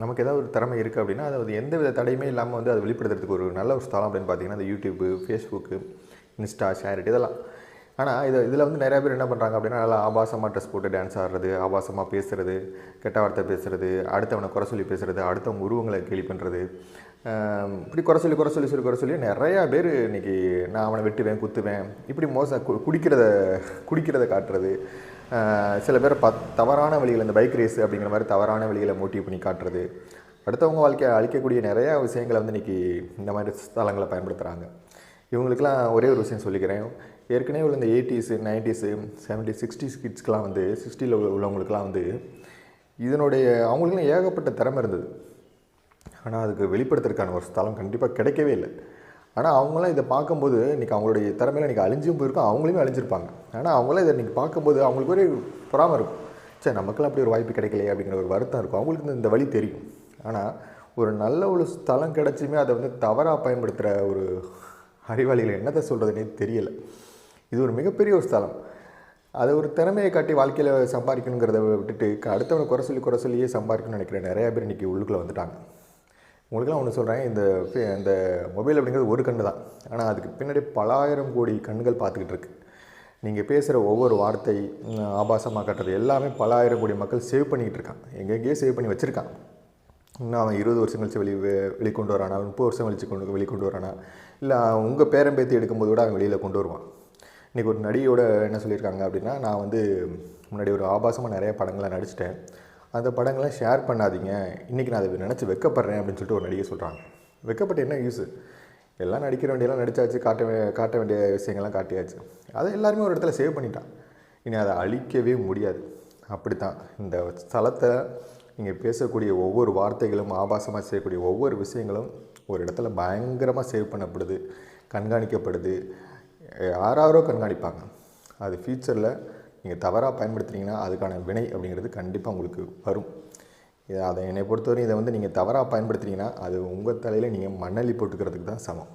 நமக்கு ஏதாவது ஒரு திறமை இருக்குது அப்படின்னா அது வந்து எந்த வித தடையுமே இல்லாமல் வந்து அதை வெளிப்படுத்துறதுக்கு ஒரு நல்ல ஒரு ஸ்தலம் அப்படின்னு பார்த்தீங்கன்னா அந்த யூடியூப்பு ஃபேஸ்புக்கு இன்ஸ்டா ஷேரிட் இதெல்லாம். ஆனால் இது இதில் வந்து நிறையா பேர் என்ன பண்ணுறாங்க அப்படின்னா நல்லா ஆபாசமாக ட்ரெஸ் போட்டு டான்ஸ் ஆடுறது ஆபாசமாக பேசுகிறது கெட்ட வார்த்தை பேசுகிறது அடுத்தவனை குறை சொல்லி பேசுகிறது அடுத்தவங்க உருவங்களை கேலி பண்ணுறது இப்படி குறை சொல்லி குறை சொல்லி சொல்லி குறை சொல்லி நிறையா பேர் இன்றைக்கி நான் அவனை வெட்டுவேன் குத்துவேன் இப்படி மோசம் கு- குடிக்கிறத குடிக்கிறத காட்டுறது. சில பேர் பத் தவறான வழியில் இந்த பைக் ரேஸ் அப்படிங்கிற மாதிரி தவறான வழிகளை மோட்டிவ் பண்ணி காட்டுறது. அடுத்தவங்க வாழ்க்கையை அழிக்கக்கூடிய நிறையா விஷயங்களை வந்து இன்றைக்கி இந்த மாதிரி ஸ்தலங்களை பயன்படுத்துகிறாங்க இவங்களுக்கெல்லாம் ஒரே ஒரு விஷயம் சொல்லிக்கிறேன். ஏற்கனவே உள்ள இந்த எயிட்டிஸு நைன்டிஸு செவன்டி சிக்ஸ்டிஸ் கிட்ஸ்க்கெலாம் வந்து சிக்ஸ்டியில் உள்ளவங்களுக்குலாம் வந்து இதனுடைய அவங்களுக்குலாம் ஏகப்பட்ட திறமை இருந்தது. ஆனால் அதுக்கு வெளிப்படுத்துறதுக்கான ஒரு ஸ்தலம் கண்டிப்பாக கிடைக்கவே இல்லை. ஆனால் அவங்களாம் இதை பார்க்கும்போது இன்றைக்கி அவங்களுடைய திறமையில இன்றைக்கி அழிஞ்சும் போயிருக்கும். அவங்களுமே அழிஞ்சிருப்பாங்க. ஆனால் அவங்களாம் இதை இன்றைக்கி பார்க்கும்போது அவங்களுக்கு ஒரு பொறாமல் இருக்கும். சரி நமக்கெல்லாம் அப்படி ஒரு வாய்ப்பு கிடைக்கலையே அப்படிங்கிற ஒரு வருத்தம் இருக்கும். அவங்களுக்கு இந்த- இந்த வழி தெரியும். ஆனால் ஒரு நல்ல ஒரு ஸ்தலம் கிடச்சுமே அதை வந்து தவறாக பயன்படுத்துகிற ஒரு அறிவாளிகள் என்னத்தை சொல்கிறதுனே தெரியலை. இது ஒரு மிகப்பெரிய ஒரு ஸ்தலம். அதை ஒரு திறமையை காட்டி வாழ்க்கையில் சம்பாதிக்கணுங்கிறத விட்டுட்டு அடுத்தவங்க அடுத்தவனை குறை சொல்லி குறை சொல்லியே சம்பாதிக்கணும்னு நினைக்கிற நிறைய பேர் இன்றைக்கி உள்ளுக்குள்ளே வந்துட்டாங்க. உங்களுக்குலாம் ஒன்று சொல்கிறேன் இந்த ஃபே- இந்த மொபைல் அப்படிங்கிறது ஒரு கண்ணு தான். ஆனால் அதுக்கு பின்னாடி பலாயிரம் கோடி கண்கள் பார்த்துக்கிட்டு இருக்கு. நீங்கள் பேசுகிற ஒவ்வொரு வார்த்தை ஆபாசமாக காட்டுறது எல்லாமே பலாயிரம் கோடி மக்கள் சேவ் பண்ணிக்கிட்டு இருக்கான் எங்கெங்கேயோ சேவ் பண்ணி வச்சுருக்கான் இன்னும் அவன் இருபது வருஷம் கழிச்சு வெளி வெளிக்கொண்டு வரானா? முப்பது வருஷம் கழிச்சு கொண்டு வெளிக்கொண்டு வரானா? இல்லை உங்கள் பேரம்பேத்தி எடுக்கும்போது கூட அவன் வெளியில் கொண்டு வருவான். இன்றைக்கி ஒரு நடிகையோட என்ன சொல்லியிருக்காங்க அப்படின்னா நான் வந்து முன்னாடி ஒரு ஆபாசமாக நிறைய படங்களை நடிச்சிட்டேன். அந்த படங்களை ஷேர் பண்ணாதீங்க. இன்றைக்கி நான் அதை நினச்சி வெக்கப்படுறேன் அப்படின்னு சொல்லிட்டு ஒரு நடிகை சொல்கிறாங்க வெக்கப்பட்டு என்ன யூஸு எல்லாம் நடிக்கிற வேண்டியெல்லாம் நடித்தாச்சு காட்ட காட்ட வேண்டிய விஷயங்கள்லாம் காட்டியாச்சு. அதை எல்லாருமே ஒரு இடத்துல சேவ் பண்ணிட்டான். இனி அதை அழிக்கவே முடியாது. அப்படி தான் இந்த ஸ்தலத்தை நீங்கள் பேசக்கூடிய ஒவ்வொரு வார்த்தைகளும் ஆபாசமாக செய்யக்கூடிய ஒவ்வொரு விஷயங்களும் ஒரு இடத்துல பயங்கரமாக சேவ் பண்ணப்படுது கண்காணிக்கப்படுது. யாராரோ கண்காணிப்பாங்க. அது ஃப்யூச்சரில் நீங்கள் தவறாக பயன்படுத்துனீங்கன்னா அதுக்கான வினை அப்படிங்கிறது கண்டிப்பாக உங்களுக்கு வரும். இதை அதை என்னை பொறுத்தவரையும் இதை வந்து நீங்கள் தவறாக பயன்படுத்துனீங்கன்னா அது உங்கள் தலையில் நீங்கள் மண்ணள்ளி போட்டுக்கிறதுக்கு தான் சமம்.